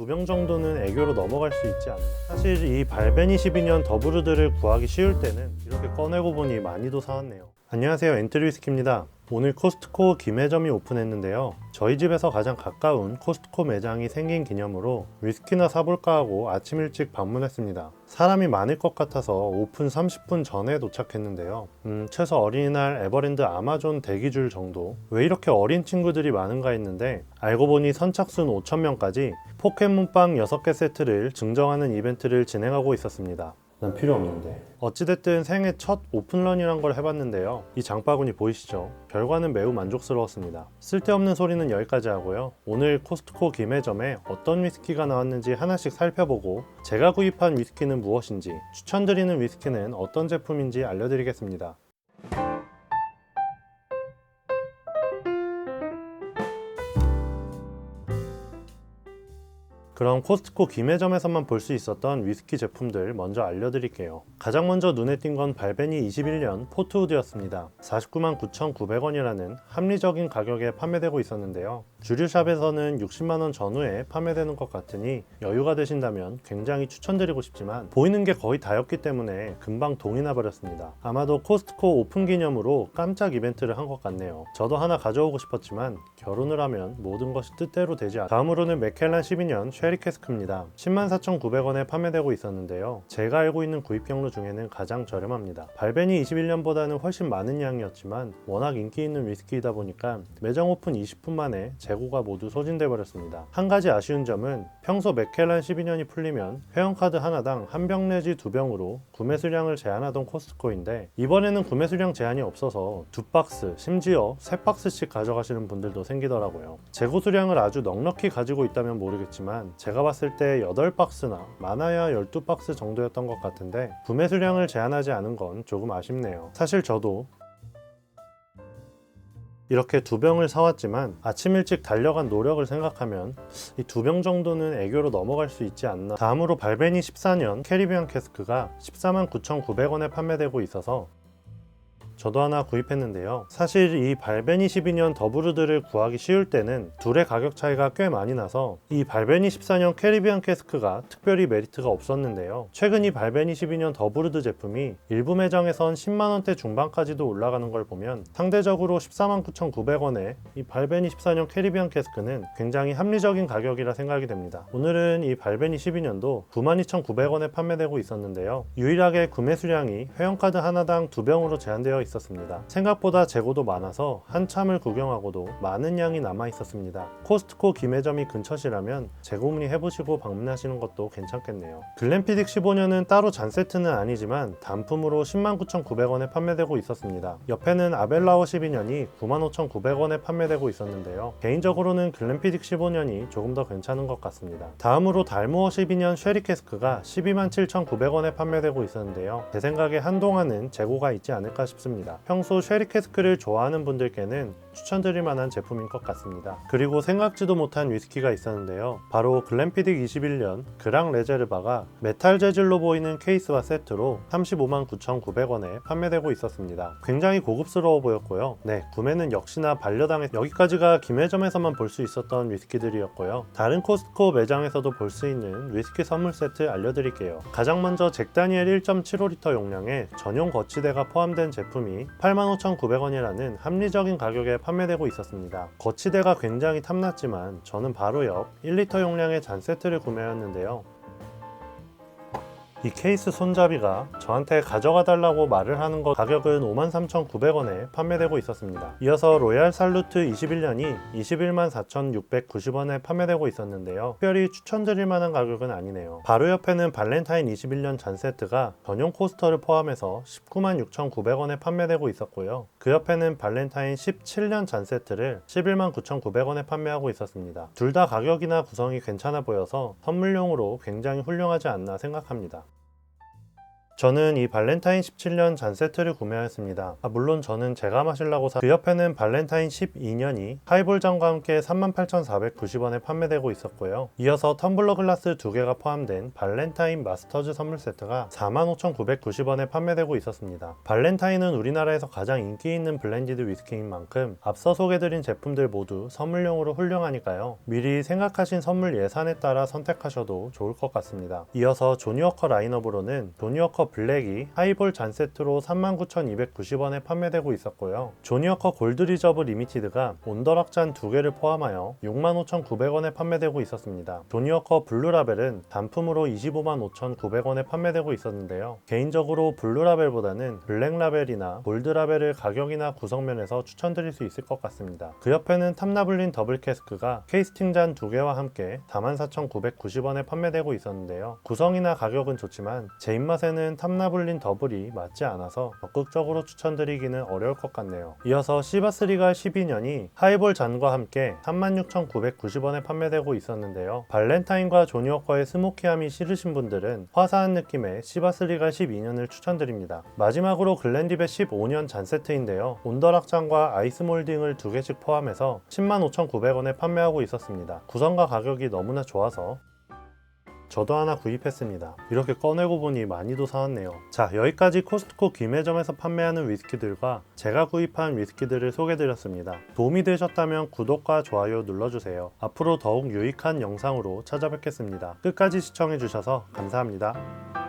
두병 정도는 애교로 넘어갈 수 있지 않나. 사실 이 발벤 22년 더브루드를 구하기 쉬울 때는 이렇게 꺼내고 보니 많이도 사왔네요. 안녕하세요. 엔트리 위스키입니다. 오늘 코스트코 김해점이 오픈했는데요. 저희 집에서 가장 가까운 코스트코 매장이 생긴 기념으로 위스키나 사볼까 하고 아침 일찍 방문했습니다. 사람이 많을 것 같아서 오픈 30분 전에 도착했는데요. 음, 최소 어린이날 에버랜드 아마존 대기줄 정도. 왜 이렇게 어린 친구들이 많은가 했는데 알고 보니 선착순 5,000명까지 포켓몬빵 6개 세트를 증정하는 이벤트를 진행하고 있었습니다. 난 필요 없는데. 어찌됐든 생애 첫 오픈런이란 걸 해봤는데요. 이 장바구니 보이시죠? 결과는 매우 만족스러웠습니다. 쓸데없는 소리는 여기까지 하고요. 오늘 코스트코 김해점에 어떤 위스키가 나왔는지 하나씩 살펴보고 제가 구입한 위스키는 무엇인지 추천드리는 위스키는 어떤 제품인지 알려드리겠습니다. 그럼 코스트코 김해점에서만 볼 수 있었던 위스키 제품들 먼저 알려드릴게요. 가장 먼저 눈에 띈 건 발벤이 21년 포트우드였습니다. 49만 9,900원이라는 합리적인 가격에 판매되고 있었는데요. 주류샵에서는 60만원 전후에 판매되는 것 같으니 여유가 되신다면 굉장히 추천드리고 싶지만 보이는 게 거의 다였기 때문에 금방 동이 나버렸습니다. 아마도 코스트코 오픈 기념으로 깜짝 이벤트를 한 것 같네요. 저도 하나 가져오고 싶었지만 결혼을 하면 모든 것이 뜻대로 되지 않... 다음으로는 맥켈란 12년 쉐리 캐스크입니다. 104,900원에 판매되고 있었는데요. 제가 알고 있는 구입 경로 중에는 가장 저렴합니다. 발벤이 21년보다는 훨씬 많은 양이었지만 워낙 인기 있는 위스키이다 보니까 매장 오픈 20분 만에 재고가 모두 소진돼 버렸습니다. 한 가지 아쉬운 점은 평소 맥켈란 12년이 풀리면 회원카드 하나당 한 병 내지 두 병으로 구매 수량을 제한하던 코스트코인데 이번에는 구매 수량 제한이 없어서 두 박스 심지어 세 박스씩 가져가시는 분들도 생기더라고요. 재고 수량을 아주 넉넉히 가지고 있다면 모르겠지만 제가 봤을 때 8박스나 많아야 12박스 정도였던 것 같은데 구매 수량을 제한하지 않은 건 조금 아쉽네요. 사실 저도 이렇게 두 병을 사왔지만 아침 일찍 달려간 노력을 생각하면 이 두 병 정도는 애교로 넘어갈 수 있지 않나. 다음으로 발베니 14년 캐리비안 캐스크가 14만 9,900원에 판매되고 있어서 저도 하나 구입했는데요. 사실 이 발베니 12년 더브루드를 구하기 쉬울 때는 둘의 가격 차이가 꽤 많이 나서 이 발베니 14년 캐리비안 캐스크가 특별히 메리트가 없었는데요. 최근 이 발베니 12년 더브루드 제품이 일부 매장에선 10만원대 중반까지도 올라가는 걸 보면 상대적으로 149,900원에 이 발베니 14년 캐리비안 캐스크는 굉장히 합리적인 가격이라 생각이 됩니다. 오늘은 이 발베니 12년도 92,900원에 판매되고 있었는데요. 유일하게 구매 수량이 회원카드 하나당 두 병으로 제한되어 있었습니다. 생각보다 재고도 많아서 한참을 구경하고도 많은 양이 남아 있었습니다. 코스트코 김해점이 근처시라면 재고 문의 해보시고 방문하시는 것도 괜찮겠네요. 글램피딕 15년은 따로 잔 세트는 아니지만 단품으로 109,900원에 판매되고 있었습니다. 옆에는 아벨라워 12년이 95,900원에 판매되고 있었는데요. 개인적으로는 글램피딕 15년이 조금 더 괜찮은 것 같습니다. 다음으로 달모어 12년 쉐리 캐스크가 127,900원에 판매되고 있었는데요. 제 생각에 한동안은 재고가 있지 않을까 싶습니다. 평소 쉐리 캐스크를 좋아하는 분들께는 추천드릴 만한 제품인 것 같습니다. 그리고 생각지도 못한 위스키가 있었는데요. 바로 글램피딕 21년 그랑 레제르바가 메탈 재질로 보이는 케이스와 세트로 35만 9,900원에 판매되고 있었습니다. 굉장히 고급스러워 보였고요. 네, 구매는 역시나 반려당해 여기까지가 김해점에서만 볼 수 있었던 위스키들이었고요. 다른 코스트코 매장에서도 볼 수 있는 위스키 선물 세트 알려드릴게요. 가장 먼저 잭다니엘 1.75리터 용량의 전용 거치대가 포함된 제품이 85,900원이라는 합리적인 가격에 판매되고 있었습니다. 거치대가 굉장히 탐났지만 저는 바로 옆 1리터 용량의 잔 세트를 구매했는데요. 이 케이스 손잡이가 저한테 가져가 달라고 말을 하는 것 가격은 53,900원에 판매되고 있었습니다. 이어서 로얄 살루트 21년이 21만 4,690원에 판매되고 있었는데요. 특별히 추천드릴 만한 가격은 아니네요. 바로 옆에는 발렌타인 21년 잔 세트가 전용 코스터를 포함해서 19만 6,900원에 판매되고 있었고요. 그 옆에는 발렌타인 17년 잔 세트를 11만 9,900원에 판매하고 있었습니다. 둘 다 가격이나 구성이 괜찮아 보여서 선물용으로 굉장히 훌륭하지 않나 생각합니다. 저는 이 발렌타인 17년 잔 세트를 구매하였습니다. 아, 물론 저는 제가 마시려고 사. 그 옆에는 발렌타인 12년이 하이볼 잔과 함께 38,490원에 판매되고 있었고요. 이어서 텀블러 글라스 두 개가 포함된 발렌타인 마스터즈 선물 세트가 45,990원에 판매되고 있었습니다. 발렌타인은 우리나라에서 가장 인기 있는 블렌디드 위스키인 만큼 앞서 소개드린 제품들 모두 선물용으로 훌륭하니까요. 미리 생각하신 선물 예산에 따라 선택하셔도 좋을 것 같습니다. 이어서 조니워커 라인업으로는 조니워커 블랙이 하이볼 잔 세트로 39,290원에 판매되고 있었고요. 조니워커 골드 리저브 리미티드가 온더락 잔두 개를 포함하여 65,900원에 판매되고 있었습니다. 조니워커 블루라벨은 단품으로 255,900원에 판매되고 있었는데요. 개인적으로 블루라벨보다는 블랙라벨이나 골드라벨을 가격이나 구성면에서 추천드릴 수 있을 것 같습니다. 그 옆에는 탐나블린 더블 캐스크가 케이스팅 잔두 개와 함께 44,990원에 판매되고 있었는데요. 구성이나 가격은 좋지만 제 입맛에는 탐나블린 더블이 맞지 않아서 적극적으로 추천드리기는 어려울 것 같네요. 이어서 시바스리가 12년이 하이볼 잔과 함께 36,990원에 판매되고 있었는데요. 발렌타인과 조니워커의 스모키함이 싫으신 분들은 화사한 느낌의 시바스리가 12년을 추천드립니다. 마지막으로 글렌디베 15년 잔 세트인데요. 온더락 잔과 아이스 몰딩을 두 개씩 포함해서 105,900원에 판매하고 있었습니다. 구성과 가격이 너무나 좋아서 저도 하나 구입했습니다. 이렇게 꺼내고 보니 많이도 사왔네요. 자, 여기까지 코스트코 김해점에서 판매하는 위스키들과 제가 구입한 위스키들을 소개드렸습니다. 도움이 되셨다면 구독과 좋아요 눌러주세요. 앞으로 더욱 유익한 영상으로 찾아뵙겠습니다. 끝까지 시청해주셔서 감사합니다.